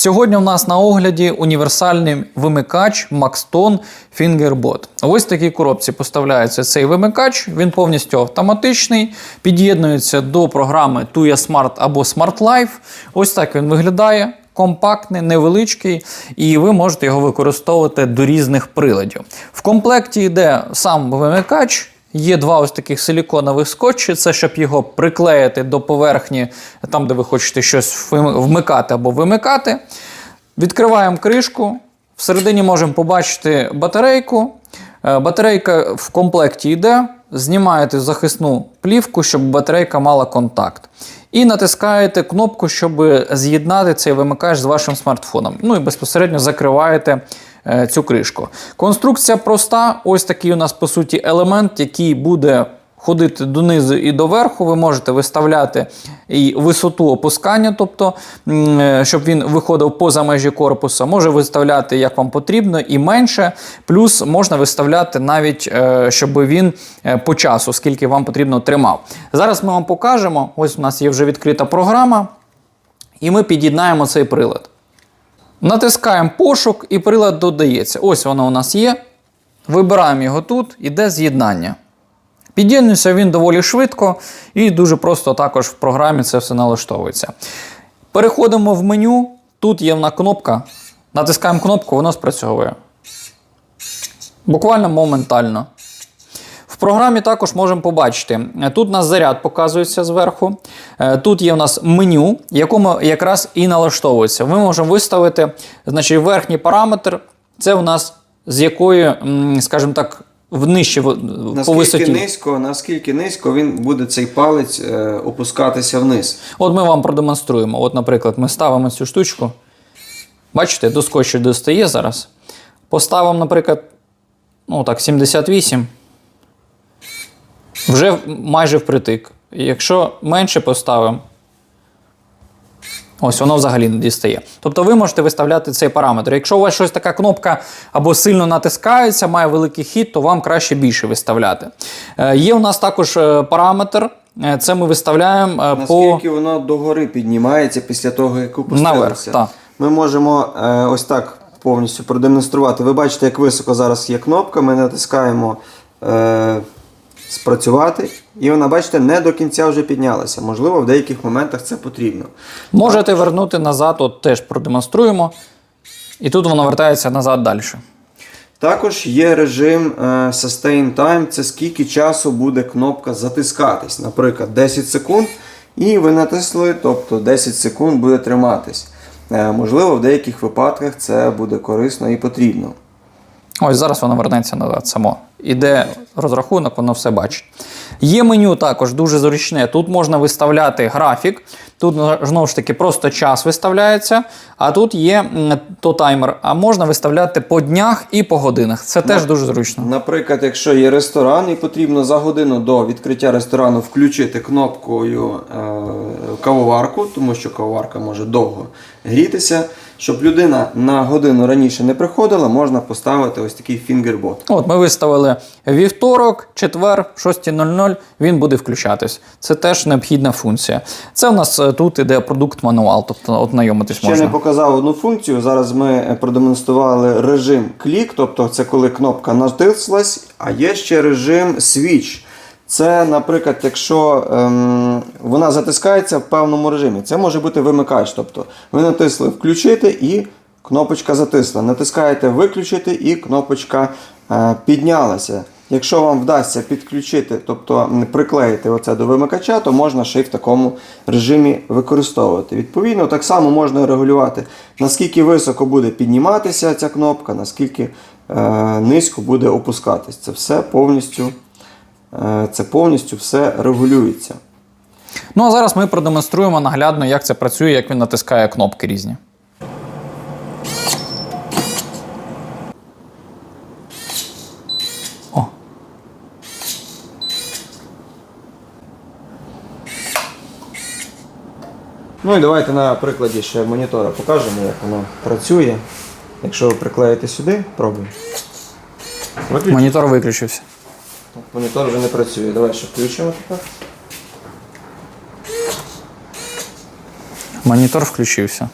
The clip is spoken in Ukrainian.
Сьогодні у нас на огляді універсальний вимикач Maxton Fingerbot. Ось в такій коробці поставляється цей вимикач. Він повністю автоматичний, під'єднується до програми Tuya Smart або Smart Life. Ось так він виглядає. Компактний, невеличкий, і ви можете його використовувати до різних приладів. В комплекті йде сам вимикач. Є два ось таких силіконових скотчі. Це щоб його приклеїти до поверхні, там, де ви хочете щось вмикати або вимикати. Відкриваємо кришку. Всередині можемо побачити батарейку. Е, Батарейка в комплекті йде. Знімаєте захисну плівку, щоб батарейка мала контакт. І натискаєте кнопку, щоб з'єднати цей вимикач з вашим смартфоном. Ну і безпосередньо закриваєте цю кришку. Конструкція проста. Ось такий у нас по суті елемент, який буде ходити донизу і доверху. Ви можете виставляти і висоту опускання, тобто, е, щоб він виходив поза межі корпуса. Може виставляти як вам потрібно і менше. Плюс можна виставляти навіть, е, щоб він е, по часу, скільки вам потрібно тримав. Зараз ми вам покажемо. Ось у нас є вже відкрита програма, і ми під'єднаємо цей прилад. Натискаємо пошук і прилад додається. Ось воно у нас є. Вибираємо його тут, іде з'єднання. Під'єднується він доволі швидко і дуже просто також в програмі це все налаштовується. Переходимо в меню. Тут є вона кнопка. Натискаємо кнопку, воно спрацьовує. Буквально моментально. В програмі також можемо побачити. Тут у нас заряд показується зверху. Е, Тут є у нас меню, якому якраз і налаштовується. Ми можемо виставити значить, верхній параметр. Це у нас з якої, скажімо так, в нижче в- по Наскільки висоті. низько, наскільки низько він буде цей палець е, опускатися вниз. От ми вам продемонструємо. От, наприклад, ми ставимо цю штучку. Бачите, до скотчу достає зараз. Поставимо, наприклад, ну так, 78. Вже майже впритик. Якщо менше поставимо, ось воно взагалі не дістає. Тобто ви можете виставляти цей параметр. Якщо у вас щось така кнопка або сильно натискається, має великий хід, то вам краще більше виставляти. Е, Є у нас також е, параметр. Е, Це ми виставляємо е, по. Наскільки воно догори піднімається після того, як опустилося. Наверх, так. Ми можемо е, ось так повністю продемонструвати. Ви бачите, як високо зараз є кнопка. Ми натискаємо е, спрацювати, і вона, бачите, не до кінця вже піднялася. Можливо, в деяких моментах це потрібно. Можете вернути назад, от теж продемонструємо. І тут воно вертається назад далі. Також є режим е, Sustain Time, це скільки часу буде кнопка затискатись. Наприклад, 10 секунд, і ви натисли, тобто 10 секунд буде триматись. Е, Можливо, в деяких випадках це буде корисно і потрібно. Ось зараз воно вернеться назад само. Іде розрахунок, воно все бачить. Є меню також дуже зручне. Тут можна виставляти графік. Тут знову ж таки просто час виставляється, а тут є то таймер. А можна виставляти по днях і по годинах. Це теж дуже зручно. Наприклад, якщо є ресторан і потрібно за годину до відкриття ресторану включити кнопкою е, кавоварку, тому що кавоварка може довго грітися. Щоб людина на годину раніше не приходила, можна поставити ось такий фінгербот. От ми виставили вівторок, четвер, 6.00, він буде включатись. Це теж необхідна функція. Це у нас е, тут іде продукт мануал, тобто от знайомитись Ще можна. не показав одну функцію. Зараз ми е, продемонстрували режим клік, тобто це коли кнопка натислась, а є ще режим switch. Це, наприклад, якщо ем, вона затискається в певному режимі, це може бути вимикач. Тобто ви натисли включити і кнопочка затисла. Натискаєте виключити і кнопочка е, піднялася. Якщо вам вдасться підключити, тобто приклеїти оце до вимикача, то можна ще й в такому режимі використовувати. Відповідно, так само можна регулювати, наскільки високо буде підніматися ця кнопка, наскільки е, низько буде опускатись. Це все повністю, е, це повністю все регулюється. Ну а зараз ми продемонструємо наглядно, як це працює, як він натискає кнопки різні. Ну і давайте на прикладі ще монітора покажемо, як воно працює. Якщо ви приклеїте сюди, пробуємо. Монітор виключився. Монітор вже не працює. Давай ще включимо тепер. Монітор включився.